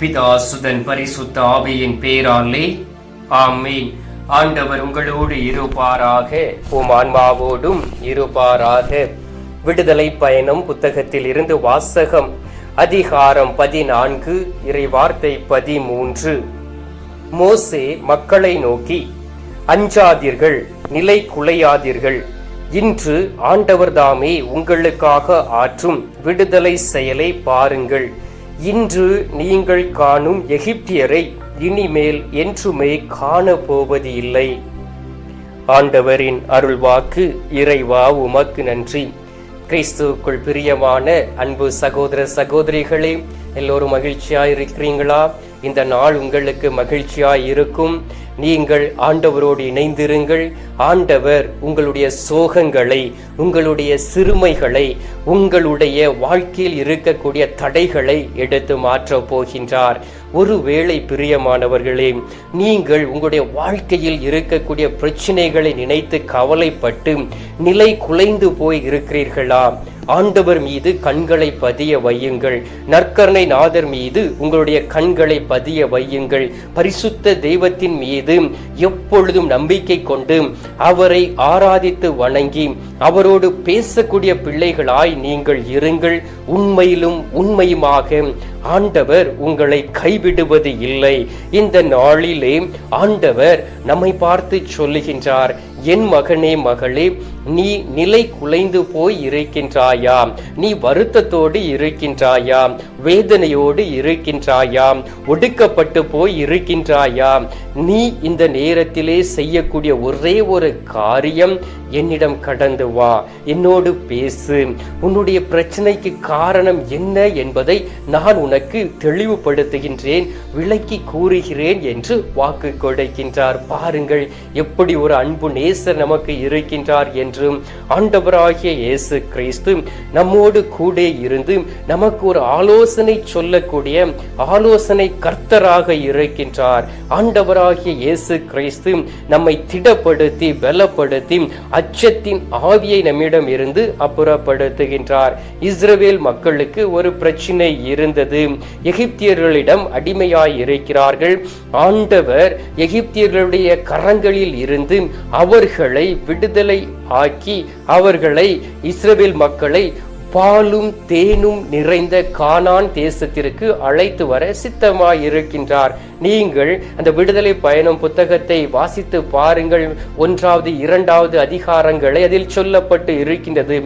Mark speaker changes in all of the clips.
Speaker 1: பிதாசுதன் பரிசுத்த ஆவியின் பேராலே. ஆமீன். ஆண்டவர் உங்களோடு இருப்பாராக. உம் ஆன்மாவோடும் இருப்பாராக. விடுதலை பயணம் புத்தகத்தில் இருந்து வாசகம் அதிகாரம் பதினான்கு இறை வார்த்தை பதிமூன்று. மோசே மக்களை நோக்கி அஞ்சாதீர்கள் நிலை குலையாதீர்கள். இன்று ஆண்டவர்தாமே உங்களுக்காக ஆற்றும் விடுதலை செயலை பாருங்கள். இன்று நீங்கள் காணும் எகிப்தியரை இனிமேல் என்றுமே காண போவது இல்லை. ஆண்டவரின் அருள்வாக்கு இறைவா உமக்கு நன்றி. கிறிஸ்துவுக்குள் பிரியமான அன்பு சகோதர சகோதரிகளே எல்லோரும் மகிழ்ச்சியா இருக்கிறீங்களா இந்த நாள் உங்களுக்கு மகிழ்ச்சியாய் இருக்கும். நீங்கள் ஆண்டவரோடு இணைந்திருங்கள். ஆண்டவர் உங்களுடைய சோகங்களை உங்களுடைய சிறுமைகளை உங்களுடைய வாழ்க்கையில் இருக்கக்கூடிய தடைகளை எடுத்து மாற்றப் போகின்றார். ஒருவேளை பிரியமானவர்களே நீங்கள் உங்களுடைய வாழ்க்கையில் இருக்கக்கூடிய பிரச்சனைகளை நினைத்து கவலைப்பட்டு நிலை குலைந்து போய் இருக்கிறீர்களா? ஆண்டவர் மீது கண்களை பதிய வையுங்கள். நற்கரணை நாதர் மீது உங்களுடைய கண்களை பதிய வையுங்கள். பரிசுத்த தெய்வத்தின் மீது எப்பொழுதும் நம்பிக்கை கொண்டு அவரை ஆராதித்து வணங்கி அவரோடு பேசக்கூடிய பிள்ளைகளாய் நீங்கள் இருங்கள். உண்மையிலும் உண்மையுமாக ஆண்டவர் உங்களை கைவிடுவது இல்லை. இந்த நாளிலே ஆண்டவர் நம்மை பார்த்து சொல்லுகின்றார். என் மகனே மகளே நீ நிலை குலைந்து போய் இருக்கின்றாயா? நீ வருத்தத்தோடு இருக்கின்றாயா? வேதனையோடு இருக்கின்றாயா? ஒடுக்கப்பட்டு போய் இருக்கின்றாயா? நீ இந்த நேரத்திலே செய்யக்கூடிய ஒரே ஒரு காரியம் என்னிடம் கடந்து வா என்னோடு பேசு. உன்னுடைய பிரச்சனைக்கு காரணம் என்ன என்பதை நான் உனக்கு தெளிவுபடுத்துகின்றேன். விளக்கி கூறுகிறேன் என்று வாக்கு கொடுக்கின்றார். பாருங்கள் எப்படி ஒரு அன்பு நேசர் நமக்கு இருக்கின்றார் என்றும் ஆண்டவராகிய இயேசு கிறிஸ்து நம்மோடு கூட இருந்து நமக்கு ஒரு ஆலோசனை சொல்லக்கூடிய ஆலோசனை கர்த்தராக இருக்கின்றார். ஆண்டவராகிய இயேசு கிறிஸ்து நம்மை திடப்படுத்தி பலப்படுத்தி அச்சத்தின் ஆவியை நம்மிடம் இருந்து அப்புறப்படுத்துகின்றார். இஸ்ரவேல் மக்களுக்கு ஒரு பிரச்சினை இருந்தது. எகிப்தியர்களிடம் அடிமையாய் இருக்கிறார்கள். ஆண்டவர் எகிப்தியர்களுடைய கரங்களில் இருந்து அவர்களை விடுதலை ஆக்கி அவர்களை இஸ்ரேல் மக்களை பாலும் தேனும் நிறைந்த கானான் தேசத்திற்கு அழைத்து வர சித்தமாய் இருக்கின்றார் நீங்கள் அந்த விடுதலை பயணம் புத்தகத்தை வாசித்து பாருங்கள். ஒன்றாவது இரண்டாவது அதிகாரங்களை அதில் சொல்லப்பட்டு இருக்கின்றது.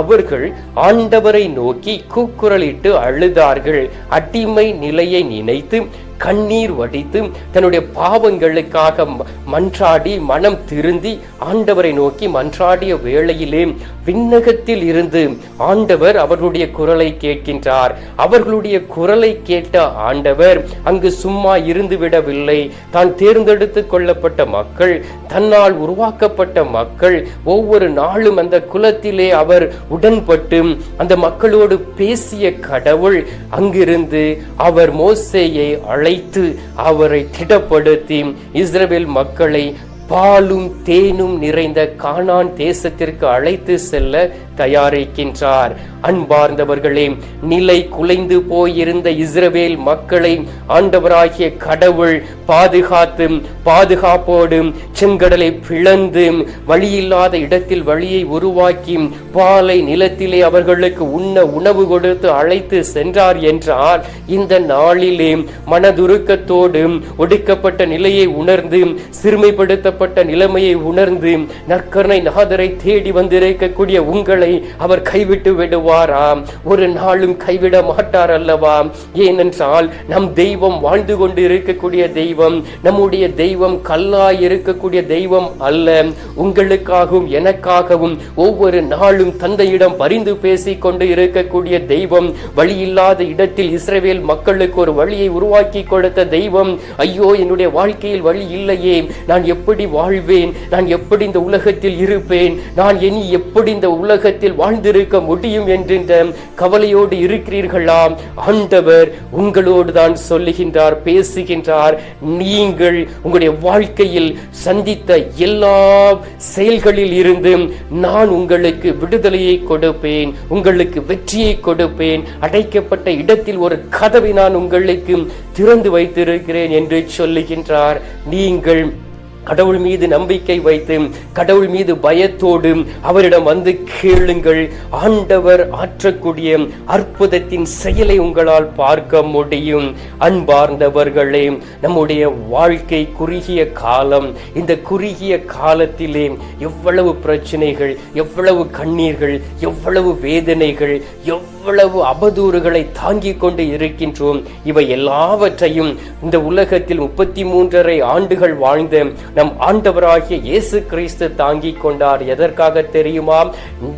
Speaker 1: அவர்கள் ஆண்டவரை நோக்கி கூக்குரலிட்டு அழுதார்கள். அடிமை நிலையை நினைத்து கண்ணீர் வடித்து தன்னுடைய பாவங்களுக்காக மன்றாடி மனம் திருந்தி ஆண்டவரை நோக்கி மன்றாடிய வேளையிலே விண்ணகத்தில் இருந்து ஆண்டவர் அவர்களுடைய குரலை கேட்கின்றார். அவர்களுடைய குரலை கேட்ட ஆண்டவர் அங்கு சும்மா இருந்து விடவில்லை தான் தேர்ந்தெடுத்து கொள்ளப்பட்ட மக்கள் தன்னால் உருவாக்கப்பட்ட மக்கள் ஒவ்வொரு நாளும் அந்த குலத்திலே அவர் உடன்பட்டு அந்த மக்களோடு பேசிய கடவுள் அங்கிருந்து அவர் மோசையை அழை அழைத்து அவரை திடப்படுத்தி இஸ்ரேல் மக்களை பாலும் தேனும் நிறைந்த கானான் தேசத்திற்கு அழைத்து செல்ல தயாரிக்கின்றார். அன்பார்ந்தவர்களே நிலை குலைந்து போயிருந்த இஸ்ரவேல் மக்களை ஆண்டவராகிய கடவுள் பாதுகாத்து பாதுகாப்போடு செங்கடலை பிளந்து வழியில்லாத இடத்தில் வழியை உருவாக்கி பாலை நிலத்திலே அவர்களுக்கு உண்ண உணவு கொடுத்து அழைத்து சென்றார் என்றால் இந்த நாளிலே மனதுருக்கத்தோடு ஒடுக்கப்பட்ட நிலையை உணர்ந்து சிறுமைப்படுத்தப்பட்ட நிலைமையை உணர்ந்து நற்கருணை நாதரை தேடி வந்திருக்கக்கூடிய உங்களை அவர் கைவிட்டு விடுவாராம். ஒரு நாளும் கைவிட மாட்டார் அல்லவா? ஏனென்றால் நம் தெய்வம் வாழ்ந்து கொண்டு இருக்கக்கூடிய தெய்வம் நம்முடைய தெய்வம் கல்லாய் இருக்கக்கூடிய தெய்வம் அல்ல. உங்களுக்காகவும் எனக்காகவும் ஒவ்வொரு நாளும் தந்தையிடம் பரிந்து பேசிக் கொண்டு இருக்கக்கூடிய தெய்வம் வழி இல்லாத இடத்தில் இஸ்ரேவேல் மக்களுக்கு ஒரு வழியை உருவாக்கி கொடுத்த தெய்வம் ஐயோ என்னுடைய வாழ்க்கையில் வழி இல்லையே. நான் எப்படி வாழ்வேன்? நான் எப்படி இந்த உலகத்தில் இருப்பேன்? நான் இனி எப்படி இந்த உலக உலகத்தில் வாழ்ந்திருக்க முடியும் என்கின்ற கவலையோடு இருக்கிறீர்களாம். ஆண்டவர் உங்களோடு தான் சொல்லுகின்றார் பேசுகின்றார். நீங்கள் உங்களுடைய வாழ்க்கையில் சந்தித்த எல்லா செயல்களில் இருந்து நான் உங்களுக்கு விடுதலையை கொடுப்பேன் உங்களுக்கு வெற்றியை கொடுப்பேன். அடைக்கப்பட்ட இடத்தில் ஒரு கதவை நான் உங்களுக்கு திறந்து வைத்திருக்கிறேன் என்று சொல்லுகின்றார். நீங்கள் கடவுள் மீது நம்பிக்கை வைத்து கடவுள் மீது பயத்தோடு அவரிடம் வந்து கேளுங்கள். ஆண்டவர் ஆற்றக்கூடிய அற்புதத்தின் செயலை உங்களால் பார்க்க முடியும். அன்பார்ந்தவர்களே நம்முடைய வாழ்க்கை குறுகிய காலம். இந்த குறுகிய காலத்திலே எவ்வளவு பிரச்சனைகள் எவ்வளவு கண்ணீர்கள் எவ்வளவு வேதனைகள் எவ்வளவு அவதூறுகளை தாங்கிக் கொண்டு இருக்கின்றோம். இவை எல்லாவற்றையும் இந்த உலகத்தில் முப்பத்தி மூன்றரை ஆண்டுகள் வாழ்ந்த நம் ஆண்டவராகிய இயேசு கிறிஸ்து தாங்கிக் கொண்டார். எதற்காக தெரியுமா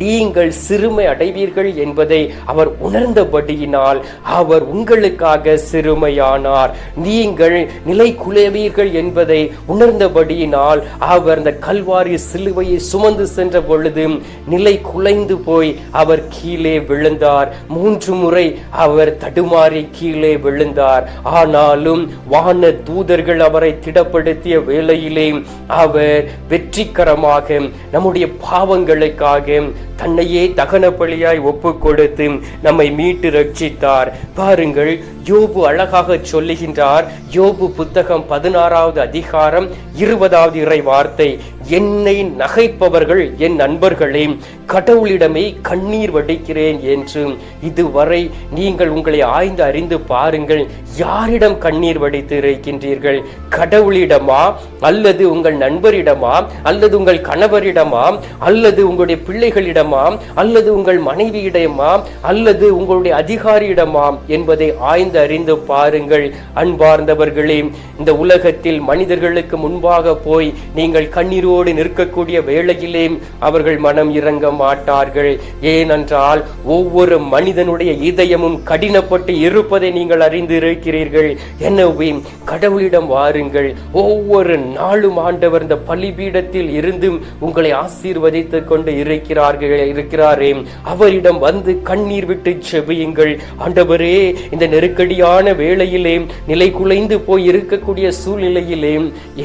Speaker 1: நீங்கள் சிறுமை அடைவீர்கள் என்பதை அவர் உணர்ந்தபடியினால் அவர் உங்களுக்காக சிறுமையானார். நீங்கள் நிலை குலைவீர்கள் என்பதை உணர்ந்தபடியினால் அவர் அந்த கல்வாரி சிலுவையை சுமந்து சென்ற பொழுது நிலை குலைந்து போய் அவர் கீழே விழுந்தார். மூன்று முறை அவர் தடுமாறி கீழே விழுந்தார். ஆனாலும் வான தூதர்கள் அவரை திடப்படுத்திய வேளையிலே அவர் வெற்றிகரமாக நம்முடைய பாவங்களுக்காக தன்னையே தகன பலியாய் ஒப்பு கொடுத்து நம்மை மீட்டு ரட்சித்தார். பாருங்கள் யோபு அழகாக சொல்லுகின்றார். யோபு புத்தகம் பதினாறாவது அதிகாரம் இருபதாவது இறை வார்த்தை. என்னை நகைப்பவர்கள் என் நண்பர்களே கடவுளிடமே கண்ணீர் வடிக்கிறேன் என்று. இதுவரை நீங்கள் உங்களை ஆய்ந்து அறிந்து பாருங்கள் யாரிடம் கண்ணீர் வடித்து இருக்கின்றீர்கள்? கடவுளிடமா அல்லது உங்கள் நண்பரிடமா அல்லது உங்கள் கணவரிடமா அல்லது உங்களுடைய பிள்ளைகளிடமா அல்லது உங்கள் மனைவியிடமா அல்லது உங்களுடைய அதிகாரியிடமா என்பதை ஆய்ந்து அறிந்து பாருங்கள். அன்பார்ந்தவர்களே இந்த உலகத்தில் மனிதர்களுக்கு முன்பாக போய் நீங்கள் கண்ணீரோடு நிற்கக்கூடிய வேளையிலே அவர்கள் மனம் இறங்க மாட்டார்கள். ஏனென்றால் ஒவ்வொரு மனிதனுடைய இதயமும் கடினப்பட்டு இருப்பதை நீங்கள் அறிந்து இருக்கிறீர்கள் எனவே கடவுளிடம் வாருங்கள். ஒவ்வொரு நாளும் ஆண்டவர் இந்த பலிபீடத்தில் இருந்தும் உங்களை ஆசீர்வதித்துக் கொண்டு இருக்கிறார்கள் இருக்கிறாரே. அவரிடம் வந்து கண்ணீர் விட்டு செபியுங்கள். ஆண்டவரே இந்த நெருக்கடியான வேளையிலே நிலை குலைந்து போய் இருக்கக்கூடிய சூழ்நிலையிலே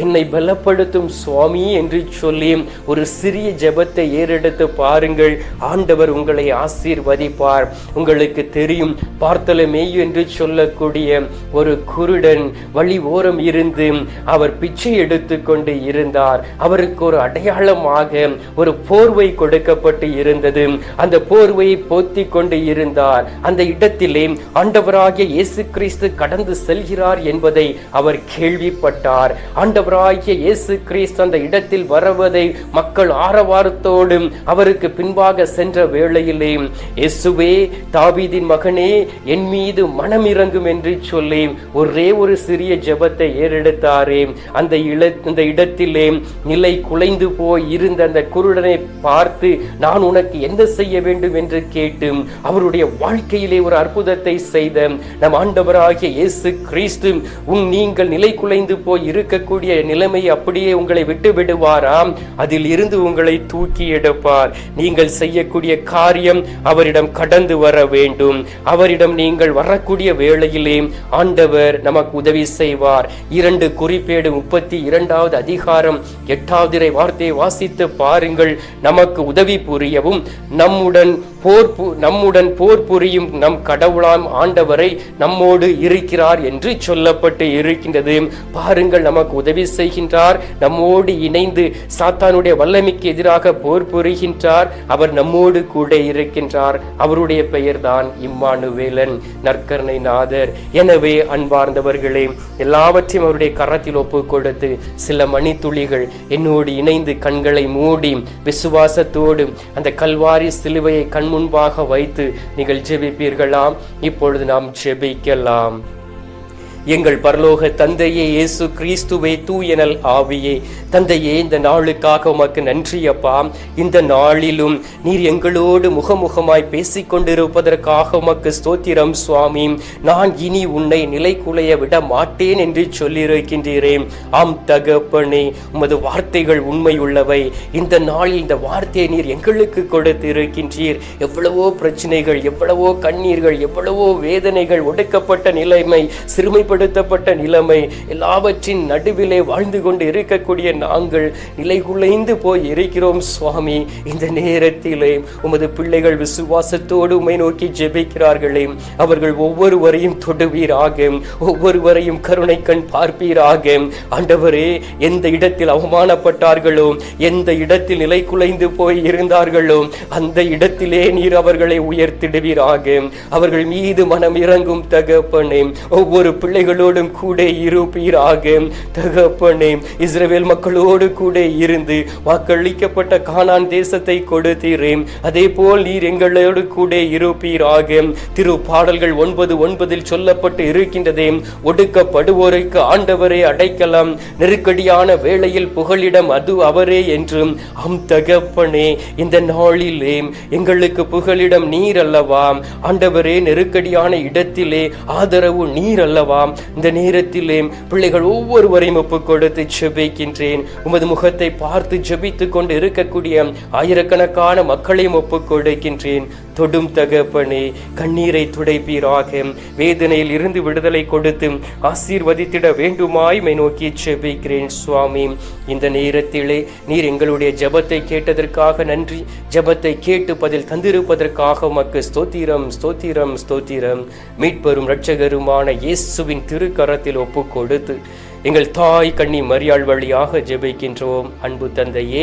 Speaker 1: என்னை பலப்படுத்தும் சுவாமி என்று சொல்லி ஒரு சிறிய ஜெபத்தை ஏறெடுத்து பாருங்கள். ஆண்டவர் உங்களை ஆசீர்வதிப்பார். உங்களுக்கு தெரியும் பார்த்தலமேயு என்று சொல்லக்கூடிய ஒரு குருடன் வழி ஓரம் இருந்து அவர் பிச்சை எடுத்துக்கொண்டு இருந்தார். அவருக்கு ஒரு அடையாளமாக ஒரு போர்வை கொடுக்கப்பட்டு இருந்தது. அந்த போர்வையை போத்தி கொண்டு இருந்தார். அந்த இடத்திலே ஆண்டவராகிய இயேசு கிறிஸ்து கடந்து செல்கிறார் என்பதை அவர் கேள்விப்பட்டார். ஆண்டவராகிய இயேசு கிறிஸ்து அந்த இடத்தில் வருவதை மக்கள் ஆரவாரத்தோடும் அவருக்கு பின்பாக சென்ற வேளையிலே எசுவே தாபீதின் மகனே என் மீது மனம் இறங்கும் என்று சொல்லி ஒரே ஒரு சிறிய ஜெபத்தை ஏறெடுத்தாரே. அந்த அந்த இடத்திலே நிலை குலைந்து போய் இருந்த அந்த குருடனை பார்த்து நான் உனக்கு என்ன செய்ய வேண்டும்? என்று கேட்டு அவருடைய வாழ்க்கையிலே ஒரு அற்புதத்தை செய்த நம் ஆண்டவராகிய இயேசு கிறிஸ்து உன் நீங்கள் நிலை குலைந்து போய் இருக்கக்கூடிய நிலைமை அப்படியே உங்களை விட்டு விடுவாராம் அதில் இருந்து உங்களை தூக்கி எடுப்பார். நீங்கள் செய்யக்கூடிய காரியம் அவரிடம் கடந்து வர வேண்டும். அவரிடம் நீங்கள் வரக்கூடிய வேளையிலே ஆண்டவர் நமக்கு உதவி செய்வார். இரண்டு குறிப்பேடு முப்பத்தி இரண்டாவது அதிகாரம் எட்டாவது வார்த்தையை வாசித்து பாருங்கள். நமக்கு உதவி புரியவும் நம்முடன் போர் நம்முடன் போர் புரியும் நம் கடவுளாம் ஆண்டவரை நம்மோடு இருக்கிறார் என்று சொல்லப்பட்டு இருக்கின்றது. பாருங்கள் நமக்கு உதவி செய்கின்றார். நம்மோடு இணைந்து சாத்தானுடைய வல்லமைக்கு எதிராக போர் புரிகின்றார். அவர் நம்மோடு கூட இருக்கின்றார். அவருடைய பெயர்தான் இம்மானுவேலன் நற்கருணை நாதர். எனவே அன்பார்ந்தவர்களே எல்லாவற்றையும் அவருடைய கரத்தில் ஒப்பு கொடுத்து சில மணித்துளிகள் என்னோடு இணைந்து கண்களை மூடி விசுவாசத்தோடு அந்த கல்வாரி சிலுவையை கண் முன்பாக வைத்து நீங்கள் ஜெபிப்பீர்களாம். இப்பொழுது நாம் ஜெபிக்கலாம். எங்கள் பரலோக தந்தையே இயேசு கிறிஸ்துவே தூயனல் ஆவியே. தந்தையே இந்த நாளுக்காக உமக்கு நன்றி அப்பா. இந்த நாளிலும் நீர் எங்களோடு முகமுகமாய் பேசிக் கொண்டிருப்பதற்காக உமக்கு ஸ்தோத்திரம் சுவாமி. நான் இனி உன்னை நிலைக்குலைய விட மாட்டேன் என்று சொல்லியிருக்கின்றேன் ஆம் தகப்பனே உமது வார்த்தைகள் உண்மை உள்ளவை இந்த நாளில் இந்த வார்த்தையை நீர் எங்களுக்கு கொடுத்து இருக்கின்றீர் எவ்வளவோ பிரச்சனைகள் எவ்வளவோ கண்ணீர்கள் எவ்வளவோ வேதனைகள் ஒடுக்கப்பட்ட நிலைமை சிறுமைப்படுத்தப்பட்ட நிலைமை எல்லாவற்றின் நடுவிலே வாழ்ந்து கொண்டு இருக்கக்கூடிய நாங்கள் நிலை குலைந்து போய் இருக்கிறோம் சுவாமி. இந்த நேரத்திலே உமது பிள்ளைகள் விசுவாசத்தோடு உமை நோக்கி ஜெபிக்கிறார்களே. அவர்கள் ஒவ்வொருவரையும் தொடுவீராக ஒவ்வொருவரையும் கருணை கண் பார்ப்பீராக. ஆண்டவரே எந்த இடத்தில் அவமானப்பட்டார்களோ எந்த இடத்தில் நிலை குலைந்து போய் இருந்தார்களோ அந்த இடத்திலே நீர் அவர்களை உயர்த்திடுவீராக. அவர்கள் மீது மனம் இறங்கும் தகப்பனே ஒவ்வொரு பிள்ளைகள் பிள்ளைகளோடும் கூட இருப்பீராக. தகப்பனே இஸ்ரேல் மக்களோடு கூட இருந்து வாக்களிக்கப்பட்ட கானான் தேசத்தை கொடுத்தீரே. அதே போல் நீர் எங்களோடு கூட இருப்பீராக. திரு பாடல்கள் ஒன்பது ஒன்பதில் சொல்லப்பட்டு இருக்கின்றதே. ஒடுக்கப்படுவோருக்கு ஆண்டவரே அடைக்கலாம். நெருக்கடியான வேளையில் புகழிடம் அது அவரே என்றும் அம் தகப்பனே இந்த நாளிலே எங்களுக்கு புகழிடம் நீர் அல்லவாம் ஆண்டவரே நெருக்கடியான இடத்திலே ஆதரவு நீர் அல்லவாம் வேண்டாம் இந்த நேரத்திலே பிள்ளைகள் ஒவ்வொருவரையும் ஒப்புக் கொடுத்து ஜெபிக்கின்றேன். உமது முகத்தை பார்த்து ஜெபித்துக் கொண்டு இருக்கக்கூடிய ஆயிரக்கணக்கான மக்களையும் ஒப்புக் கொடுக்கின்றேன் தொடும் தகப்பனே கண்ணீரை துடைப்பீராக. வேதனையில் இருந்து விடுதலை கொடுத்து ஆசீர்வதித்திட வேண்டுமாய் மை நோக்கி ஜெபிக்கிறேன் சுவாமி. இந்த நேரத்திலே நீர் எங்களுடைய ஜெபத்தை கேட்டதற்காக நன்றி. ஜெபத்தை கேட்டு பதில் தந்திருப்பதற்காக உமக்கு ஸ்தோத்திரம் ஸ்தோத்திரம் ஸ்தோத்திரம். மீட்பெரும் இரட்சகருமான இயேசுவின் திருக்கரத்தில் ஒப்பு கொடுத்து எங்கள் தாய் கண்ணி மரியாள் வழியாக ஜெபிக்கின்றோம். அன்பு தந்தையே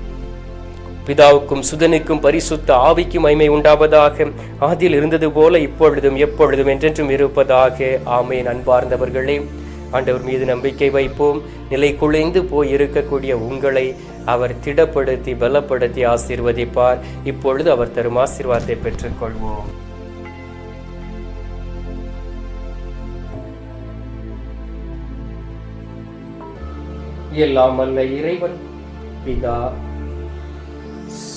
Speaker 1: பிதாவுக்கும் சுதனுக்கும் பரிசுத்த ஆவிக்கும் மைமை உண்டாவதாக. ஆதியில் இருந்தது போல இப்பொழுதும் எப்பொழுதும் என்றென்றும் இருப்பதாக. ஆமையின் அன்பார்ந்தவர்களே ஆண்டவர் மீது நம்பிக்கை வைப்போம். நிலை குலைந்து போய் இருக்கக்கூடிய உங்களை அவர் திடப்படுத்தி பலப்படுத்தி ஆசீர்வதிப்பார். இப்பொழுது அவர் தரும் ஆசீர்வாதத்தை பெற்றுக்கொள்வோம். எல்லாம் அல்ல இறைவன் பிதா